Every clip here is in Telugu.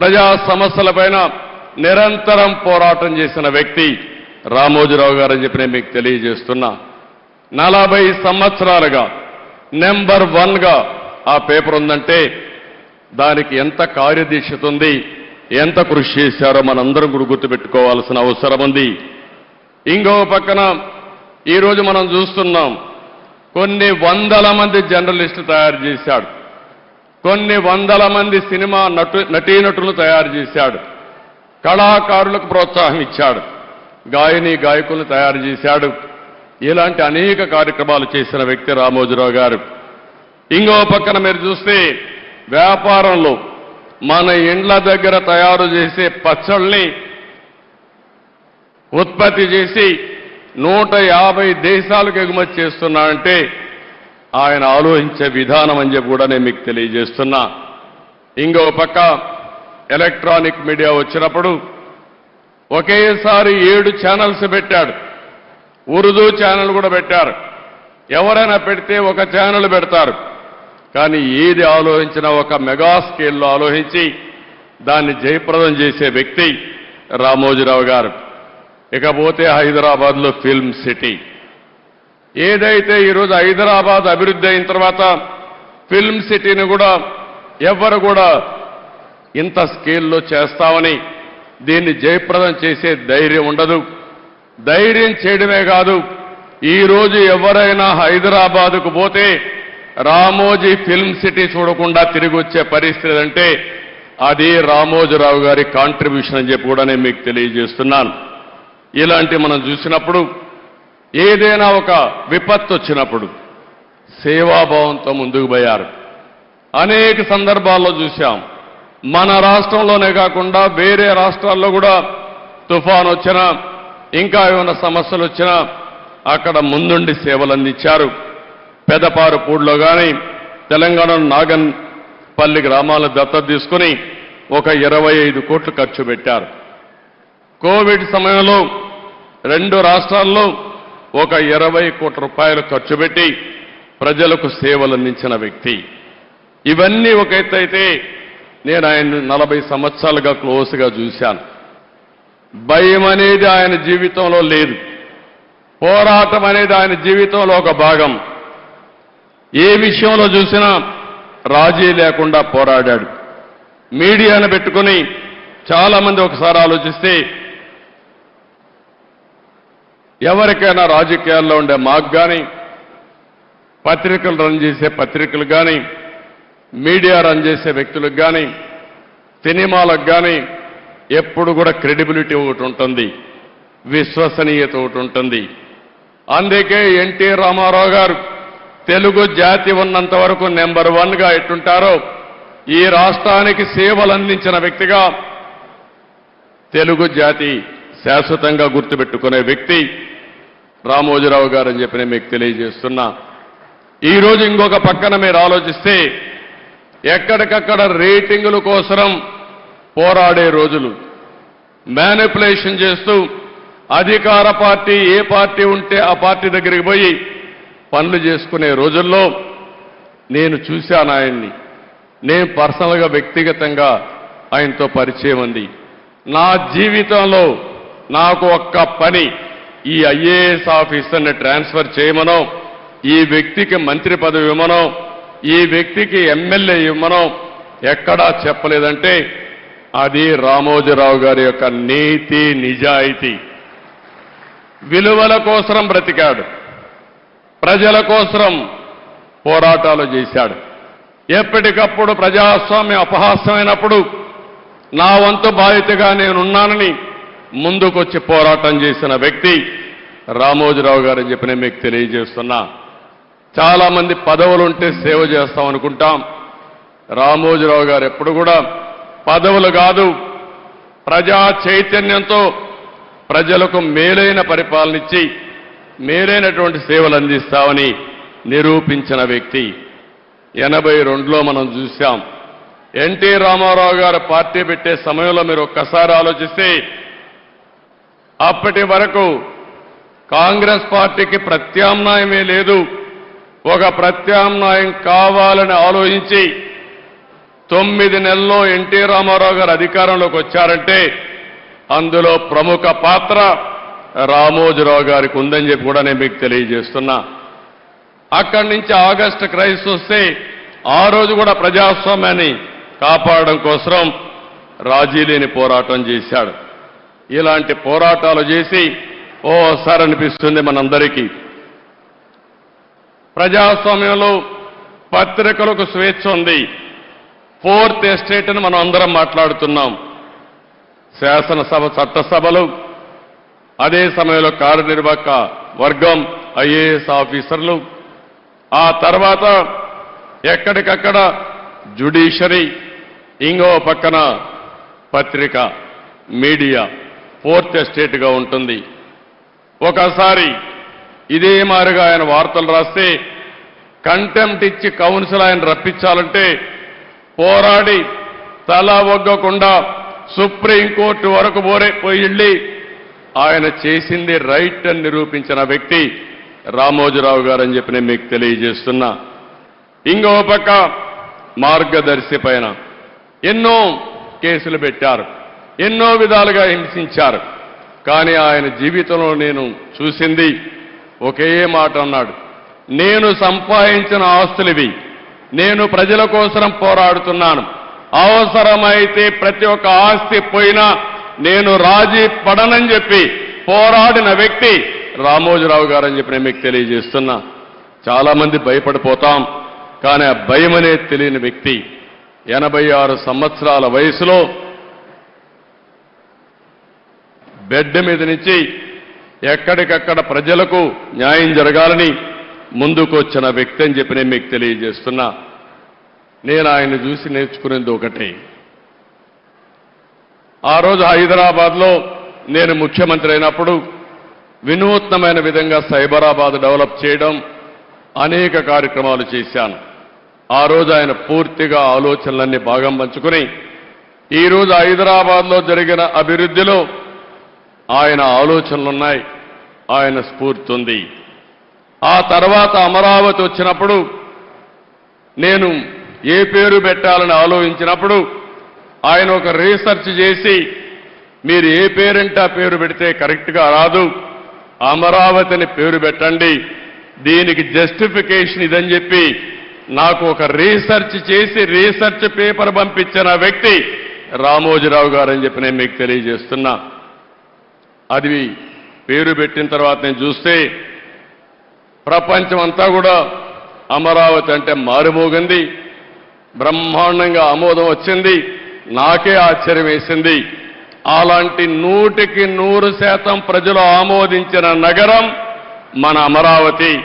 ప్రజా సమస్యలపైన నిరంతరం పోరాటం చేసిన వ్యక్తి రామోజీరావు గారని చెప్పి నేను మీకు తెలియజేస్తున్నా. నలభై సంవత్సరాలుగా నెంబర్ వన్గా ఆ పేపర్ ఉందంటే దానికి ఎంత కార్యదీక్షత ఉంది ఎంత కృషి చేశారో మనందరం కూడా గుర్తుపెట్టుకోవాల్సిన అవసరం ఉంది. ఇంకో పక్కన ఈరోజు మనం చూస్తున్నాం కొన్ని వందల మంది జర్నలిస్టులు తయారు చేశాడు. కొన్ని వందల మంది సినిమా నటు నటీనటులు తయారు చేశాడు. కళాకారులకు ప్రోత్సాహం ఇచ్చాడు. గాయని గాయకులను తయారు చేశాడు. ఇలాంటి అనేక కార్యక్రమాలు చేసిన వ్యక్తి రామోజీరావు గారు. ఇంకో పక్కన మీరు చూస్తే వ్యాపారంలో మన ఇండ్ల దగ్గర తయారు చేసే పచ్చళ్ళని ఉత్పత్తి చేసి నూట యాభై దేశాలకు ఎగుమతి చేస్తున్నా అంటే ఆయన ఆలోచించే విధానం అని చెప్పి కూడా నేను మీకు తెలియజేస్తున్నా. ఇంకో పక్క ఎలక్ట్రానిక్ మీడియా వచ్చినప్పుడు ఒకేసారి ఏడు ఛానల్స్ పెట్టాడు. ఉర్దూ ఛానల్ కూడా పెట్టారు. ఎవరైనా పెడితే ఒక ఛానల్ పెడతారు. కానీ ఏది ఆలోచించినా ఒక మెగా స్కేల్లో ఆలోచించి దాన్ని జయప్రదం చేసే వ్యక్తి రామోజీరావు గారు. ఇకపోతే హైదరాబాద్లో ఫిల్మ్ సిటీ. ఏదైతే ఈరోజు హైదరాబాద్ అభివృద్ధి అయిన తర్వాత ఫిల్మ్ సిటీని కూడా ఎవ్వరు కూడా ఇంత స్కేల్లో చేస్తామని దీన్ని జయప్రదం చేసే ధైర్యం ఉండదు. ధైర్యం చేయడమే కాదు ఈ రోజు ఎవరైనా హైదరాబాదుకు పోతే రామోజీ ఫిల్మ్ సిటీ చూడకుండా తిరిగి వచ్చే పరిస్థితి అంటే అది రామోజీరావు గారి కాంట్రిబ్యూషన్ అని చెప్పి కూడా నేను మీకు తెలియజేస్తున్నాను. ఇలాంటి మనం చూసినప్పుడు ఏదైనా ఒక విపత్తు వచ్చినప్పుడు సేవాభావంతో ముందుకు పోయారు. అనేక సందర్భాల్లో చూశాం. మన రాష్ట్రంలోనే కాకుండా వేరే రాష్ట్రాల్లో కూడా తుఫాన్ వచ్చినా ఇంకా ఏమైనా సమస్యలు వచ్చినా అక్కడ ముందుండి సేవలు అందించారు. పెదపారుపూడిలో కానీ తెలంగాణ నాగన్ పల్లి గ్రామాలను దత్తత తీసుకుని ఒక ఇరవై ఐదు కోట్లు ఖర్చు పెట్టారు. కోవిడ్ సమయంలో రెండు రాష్ట్రాల్లో ఒక ఇరవై కోట్ల రూపాయలు ఖర్చు పెట్టి ప్రజలకు సేవలు అందించిన వ్యక్తి. ఇవన్నీ ఒక అయితే నేను ఆయన నలభై సంవత్సరాలుగా క్లోజ్గా చూశాను. భయం అనేది ఆయన జీవితంలో లేదు. పోరాటం అనేది ఆయన జీవితంలో ఒక భాగం. ఏ విషయంలో చూసినా రాజీ లేకుండా పోరాడాడు. మీడియాను పెట్టుకుని చాలామంది ఒకసారి ఆలోచిస్తే ఎవరికైనా రాజకీయాల్లో ఉండే మాకు కానీ పత్రికలు రన్ చేసే పత్రికలు కానీ మీడియా రన్ చేసే వ్యక్తులకు కానీ సినిమాలకు కానీ ఎప్పుడు కూడా క్రెడిబిలిటీ ఒకటి ఉంటుంది విశ్వసనీయత ఒకటి ఉంటుంది. అందుకే ఎన్టీ రామారావు గారు తెలుగు జాతి ఉన్నంత వరకు నెంబర్ వన్గా ఎట్టుంటారో ఈ రాష్ట్రానికి సేవలు అందించిన వ్యక్తిగా తెలుగు జాతి శాశ్వతంగా గుర్తుపెట్టుకునే వ్యక్తి రామోజీరావు గారు అని చెప్పి నేను మీకు తెలియజేస్తున్నా. ఈరోజు ఇంకొక పక్కన మీరు ఆలోచిస్తే ఎక్కడికక్కడ రేటింగుల కోసరం పోరాడే రోజులు. మేనిపులేషన్ చేస్తూ అధికార పార్టీ ఏ పార్టీ ఉంటే ఆ పార్టీ దగ్గరికి పోయి పనులు చేసుకునే రోజుల్లో నేను చూశాను ఆయన్ని నేను పర్సనల్గా వ్యక్తిగతంగా ఆయనతో పరిచయం ఉంది. నా జీవితంలో నాకు ఒక్క పని ఈ ఐఏఎస్ ఆఫీసర్ని ట్రాన్స్ఫర్ చేయమనో. ఈ వ్యక్తికి మంత్రి పదవి ఇవ్వమనో. ఈ వ్యక్తికి ఎమ్మెల్యే ఇవ్వమనో. ఎక్కడా చెప్పలేదంటే అది రామోజీరావు గారి యొక్క నీతి నిజాయితీ. విలువల కోసరం బ్రతికాడు. ప్రజల కోసరం పోరాటాలు చేశాడు. ఎప్పటికప్పుడు ప్రజాస్వామ్యం అపహాస్యమైనప్పుడు నా వంతు బాధ్యతగా నేనున్నానని ముందుకొచ్చి పోరాటం చేసిన వ్యక్తి రామోజీరావు గారు అని చెప్పి నేను మీకు తెలియజేస్తున్నా. చాలామంది పదవులుంటే సేవ చేస్తాం అనుకుంటాం. రామోజీరావు గారు ఎప్పుడు కూడా పదవులు కాదు ప్రజా చైతన్యంతో ప్రజలకు మేలైన పరిపాలనిచ్చి మేలైనటువంటి సేవలు అందిస్తామని నిరూపించిన వ్యక్తి. ఎనభై రెండులో మనం చూశాం. ఎన్టీ రామారావు గారు పార్టీ పెట్టే సమయంలో మీరు ఒక్కసారి ఆలోచిస్తే అప్పటి వరకు కాంగ్రెస్ పార్టీకి ప్రత్యామ్నాయమే లేదు. ఒక ప్రత్యామ్నాయం కావాలని ఆలోచించి తొమ్మిది నెలల్లో ఎన్టీ రామారావు గారు అధికారంలోకి వచ్చారంటే అందులో ప్రముఖ పాత్ర రామోజీరావు గారికి ఉందని చెప్పి కూడా నేను మీకు తెలియజేస్తున్నా. అక్కడి నుంచి ఆగస్టు క్రైస్ వస్తే ఆ రోజు కూడా ప్రజాస్వామ్యాన్ని కాపాడడం కోసం రాజీ లేని పోరాటం చేశాడు. ఇలాంటి పోరాటాలు చేసి ఓసారి అనిపిస్తుంది మనందరికీ. ప్రజాస్వామ్యంలో పత్రికలకు స్వేచ్ఛ ఉంది. ఫోర్త్ ఎస్టేట్ అని మనం అందరం మాట్లాడుతున్నాం. శాసనసభ చట్టసభలు అదే సమయంలో కార్యనిర్వాహక వర్గం ఐఏఎస్ ఆఫీసర్లు ఆ తర్వాత ఎక్కడికక్కడ జుడిషరీ ఇంకో పక్కన పత్రిక మీడియా ఫోర్త్ ఎస్టేట్గా ఉంటుంది. ఒకసారి ఇదే మారిగా ఆయన వార్తలు రాస్తే కంటెంప్ట్ ఇచ్చి కౌన్సిల్ ఆయన రప్పించాలంటే పోరాడి తల ఒగ్గకుండా సుప్రీంకోర్టు వరకు పోరే పోయిళ్ళి ఆయన చేసింది రైట్ అని నిరూపించిన వ్యక్తి రామోజీరావు గారు అని చెప్పి నేను మీకు తెలియజేస్తున్నా. ఇంకో పక్క మార్గదర్శి పైన ఎన్నో కేసులు పెట్టారు. ఎన్నో విధాలుగా హింసించారు. కానీ ఆయన జీవితంలో నేను చూసింది ఒకే మాట అన్నాడు. నేను సంపాదించిన ఆస్తులివి నేను ప్రజల కోసం పోరాడుతున్నాను. అవసరమైతే ప్రతి ఒక్క ఆస్తి పోయినా నేను రాజీ పడనని చెప్పి పోరాడిన వ్యక్తి రామోజీరావు గారు అని చెప్పి నేను మీకు తెలియజేస్తున్నా. చాలామంది భయపడిపోతాం కానీ ఆ భయం అనేది తెలియని వ్యక్తి ఎనభై ఆరు సంవత్సరాల వయసులో బెడ్ మీద నుంచి ఎక్కడికక్కడ ప్రజలకు న్యాయం జరగాలని ముందుకు వచ్చిన వ్యక్తి అని చెప్పి నేను మీకు తెలియజేస్తున్నా. నేను ఆయన చూసి నేర్చుకునేది ఒకటే. ఆ రోజు హైదరాబాద్లో నేను ముఖ్యమంత్రి అయినప్పుడు వినూత్నమైన విధంగా సైబరాబాద్ డెవలప్ చేయడం అనేక కార్యక్రమాలు చేశాను. ఆ రోజు ఆయన పూర్తిగా ఆలోచనలన్నీ భాగం పంచుకుని ఈరోజు హైదరాబాద్లో జరిగిన అభివృద్ధిలో ఆయన ఆలోచనలున్నాయి ఆయన స్ఫూర్తి ఉంది ఆ తర్వాత అమరావతి వచ్చినప్పుడు నేను ఏ పేరు పెట్టాలని ఆలోచించినప్పుడు ఆయన ఒక రీసెర్చ్ చేసి మీరు ఏ పేరంటే ఆ పేరు పెడితే కరెక్ట్గా రాదు అమరావతిని పేరు పెట్టండి దీనికి జస్టిఫికేషన్ ఇదని చెప్పి నాకు ఒక రీసెర్చ్ చేసి రీసెర్చ్ పేపర్ పంపించిన వ్యక్తి రామోజీరావు గారని చెప్పి నేను మీకు తెలియజేస్తున్నా. అది పేరు పెట్టిన తర్వాత నేను చూస్తే ప్రపంచం అంతా కూడా అమరావతి అంటే మారుమోగింది. బ్రహ్మాండంగా ఆమోదం వచ్చింది. నాకే ఆశ్చర్యం వేసింది. అలాంటి నూటికి నూరు శాతం ప్రజలు ఆమోదించిన నగరం మన అమరావతి.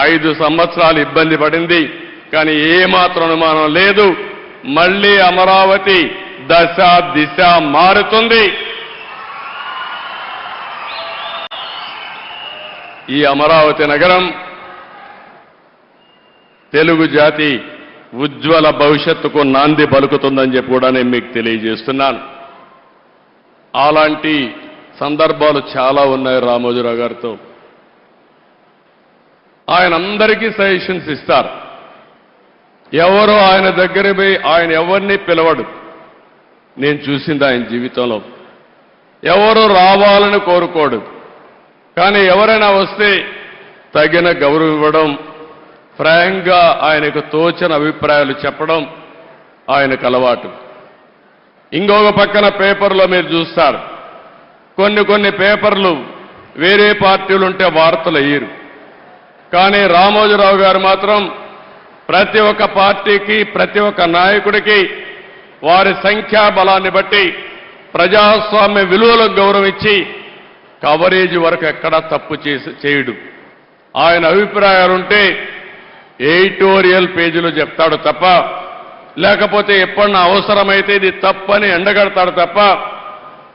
ఐదు సంవత్సరాలు ఇబ్బంది పడింది. కానీ ఏమాత్రం అనుమానం లేదు. మళ్ళీ అమరావతి దశ దిశ మారుతుంది. ఈ అమరావతి నగరం తెలుగు జాతి ఉజ్వల భవిష్యత్తుకు నాంది పలుకుతుందని చెప్పి కూడా నేను మీకు తెలియజేస్తున్నాను. అలాంటి సందర్భాలు చాలా ఉన్నాయి రామోజీరావు గారితో. ఆయన అందరికీ సజెషన్స్ ఇస్తారు. ఎవరు ఆయన దగ్గర పోయి ఆయన ఎవరిని పిలవడు. నేను చూసింది ఆయన జీవితంలో. ఎవరు రావాలని కోరుకోడు. కానీ ఎవరైనా వస్తే తగిన గౌరవం ఇవ్వడం ఫ్రాంక్గా ఆయనకు తోచిన అభిప్రాయాలు చెప్పడం ఆయనకు అలవాటు. ఇంకొక పక్కన పేపర్లో మీరు చూస్తారు. కొన్ని కొన్ని పేపర్లు వేరే పార్టీలు ఉంటే వార్తలు అయ్యారు కానీ రామోజీరావు గారు మాత్రం ప్రతి ఒక్క పార్టీకి ప్రతి ఒక్క నాయకుడికి వారి సంఖ్యాబలాన్ని బట్టి ప్రజాస్వామ్య విలువలకు గౌరవించి కవరేజ్ వరకు ఎక్కడా తప్పు చేసి చేయడు. ఆయన అభిప్రాయాలుంటే ఎడిటోరియల్ పేజీలో చెప్తాడు తప్ప లేకపోతే ఎప్పుడన్నా అవసరమైతే ఇది తప్పని ఎండగడతాడు తప్ప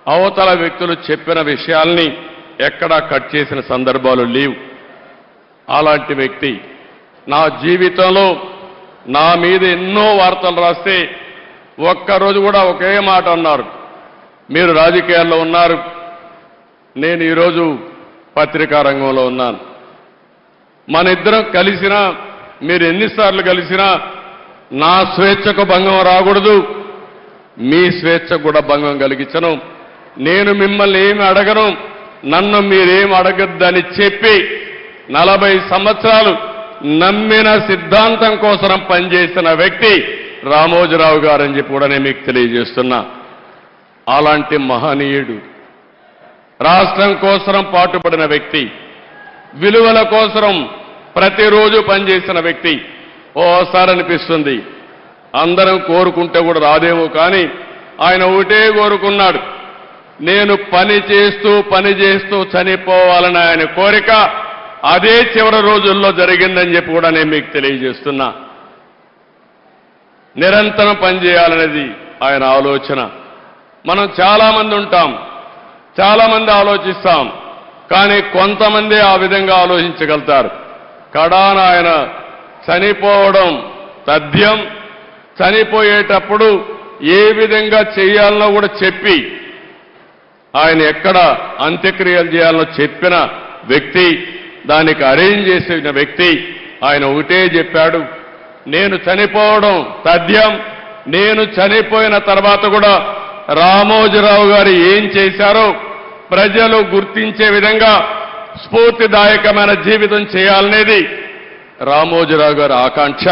అవతల వ్యక్తులు చెప్పిన విషయాల్ని ఎక్కడా కట్ చేసిన సందర్భాలు లేవు. అలాంటి వ్యక్తి నా జీవితంలో నా మీద ఎన్నో వార్తలు రాస్తే ఒక్కరోజు కూడా ఒకే మాట అన్నారు. మీరు రాజకీయాల్లో ఉన్నారు. నేను ఈరోజు పత్రికా రంగంలో ఉన్నాను. మన ఇద్దరం కలిసినా మీరు ఎన్నిసార్లు కలిసినా నా స్వేచ్ఛకు భంగం రాకూడదు. మీ స్వేచ్ఛ కూడా భంగం కలిగించను. నేను మిమ్మల్ని ఏమి అడగను నన్ను మీరేం అడగద్దని చెప్పి నలభై సంవత్సరాలు నమ్మిన సిద్ధాంతం కోసం పనిచేసిన వ్యక్తి రామోజీరావు గారని చెప్పి కూడా నేను మీకు తెలియజేస్తున్నా. అలాంటి మహనీయుడు రాష్ట్రం కోసరం పాటుపడిన వ్యక్తి విలువల కోసరం ప్రతిరోజు పనిచేసిన వ్యక్తి ఓసారి అనిపిస్తుంది. అందరం కోరుకుంటే కూడా రాదేమో కానీ ఆయన ఒకటే కోరుకున్నాడు. నేను పని చేస్తూ పని చేస్తూ చనిపోవాలని ఆయన కోరిక అదే చివరి రోజుల్లో జరిగిందని చెప్పి కూడా నేను మీకు తెలియజేస్తున్నా. నిరంతరం పనిచేయాలనేది ఆయన ఆలోచన. మనం చాలామంది ఉంటాం. చాలా మంది ఆలోచిస్తాం కానీ కొంతమంది ఆ విధంగా ఆలోచించగలుగుతారు. కడానాయన చనిపోవడం తథ్యం. చనిపోయేటప్పుడు ఏ విధంగా చేయాలనో కూడా చెప్పి ఆయన ఎక్కడ అంత్యక్రియలు చేయాలనో చెప్పిన వ్యక్తి దానికి అరేంజ్ చేసిన వ్యక్తి ఆయన ఒకటే చెప్పాడు నేను చనిపోవడం తథ్యం. నేను చనిపోయిన తర్వాత కూడా రామోజీరావు గారు ఏం చేశారో ప్రజలు గుర్తించే విధంగా స్ఫూర్తిదాయకమైన జీవితం చేయాలనేది రామోజీరావు గారి ఆకాంక్ష.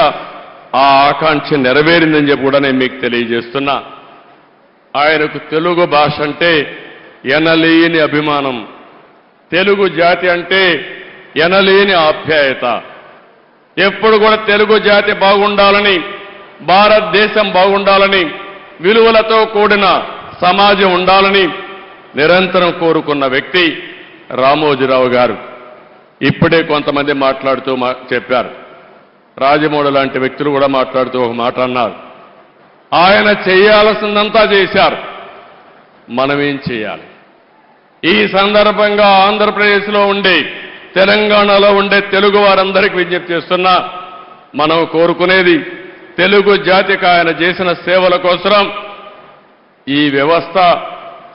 ఆ ఆకాంక్ష నెరవేరిందని చెప్పి కూడా నేను మీకు తెలియజేస్తున్నా. ఆయనకు తెలుగు భాష అంటే ఎనలేని అభిమానం. తెలుగు జాతి అంటే ఎనలేని ఆప్యాయత. ఎప్పుడు కూడా తెలుగు జాతి బాగుండాలని భారతదేశం బాగుండాలని విలువలతో కూడిన సమాజం ఉండాలని నిరంతరం కోరుకున్న వ్యక్తి రామోజీరావు గారు. ఇప్పుడే కొంతమంది మాట్లాడుతూ మా- చెప్పారు. రాజమౌళి లాంటి వ్యక్తులు కూడా మాట్లాడుతూ ఒక మాట అన్నారు. ఆయన చేయాల్సిందంతా చేశారు. మనమేం చేయాలి? ఈ సందర్భంగా ఆంధ్రప్రదేశ్లో ఉండే తెలంగాణలో ఉండే తెలుగు వారందరికీ విజ్ఞప్తి చేస్తున్నా మనం కోరుకునేది తెలుగు జాతికి ఆయన చేసిన సేవల కోసం ఈ వ్యవస్థ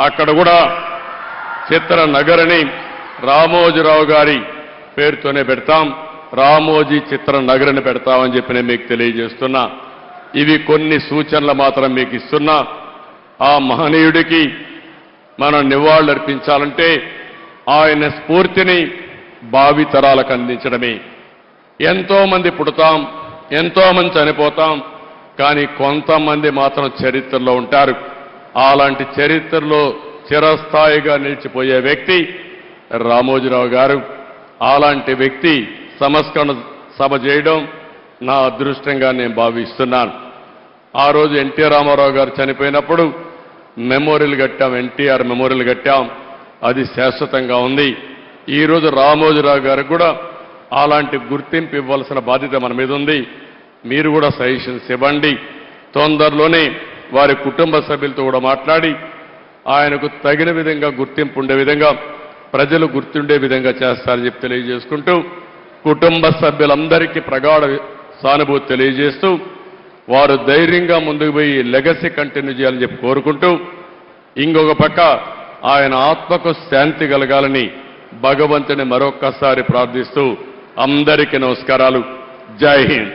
అక్కడ కూడా చిత్ర నగరని రామోజీరావు గారి పేరుతోనే పెడతాం. రామోజీ చిత్ర నగరని పెడతామని చెప్పి నేను మీకు తెలియజేస్తున్నా. ఇవి కొన్ని సూచనలు మాత్రం మీకు ఇస్తున్నా. ఆ మహనీయుడికి మనం నివాళులర్పించాలంటే ఆయన స్ఫూర్తిని భావితరాలకు అందించడమే. ఎంతోమంది పుడతాం ఎంతోమంది చనిపోతాం కానీ కొంతమంది మాత్రం చరిత్రలో ఉంటారు. అలాంటి చరిత్రలో చిరస్థాయిగా నిలిచిపోయే వ్యక్తి రామోజీరావు గారు. అలాంటి వ్యక్తి సంస్కరణ సభ చేయడం నా అదృష్టంగా నేను భావిస్తున్నాను. ఆ రోజు ఎన్టీ రామారావు గారు చనిపోయినప్పుడు మెమోరియల్ కట్టాం ఎన్టీఆర్ మెమోరియల్ కట్టాం. అది శాశ్వతంగా ఉంది. ఈరోజు రామోజీరావు గారికి కూడా అలాంటి గుర్తింపు ఇవ్వాల్సిన బాధ్యత మన మీద ఉంది. మీరు కూడా సజెషన్స్ ఇవ్వండి. తొందరలోనే వారి కుటుంబ సభ్యులతో కూడా మాట్లాడి ఆయనకు తగిన విధంగా గుర్తింపు ఉండే విధంగా ప్రజలు గుర్తుండే విధంగా చేస్తారని చెప్పి తెలియజేసుకుంటూ కుటుంబ సభ్యులందరికీ ప్రగాఢ సానుభూతి తెలియజేస్తూ వారు ధైర్యంగా ముందుకు పోయి లెగసీ కంటిన్యూ చేయాలని చెప్పి కోరుకుంటూ ఇంకొక పక్క ఆయన ఆత్మకు శాంతి కలగాలని భగవంతుని మరొక్కసారి ప్రార్థిస్తూ అందరికీ నమస్కారాలు. జై హింద్.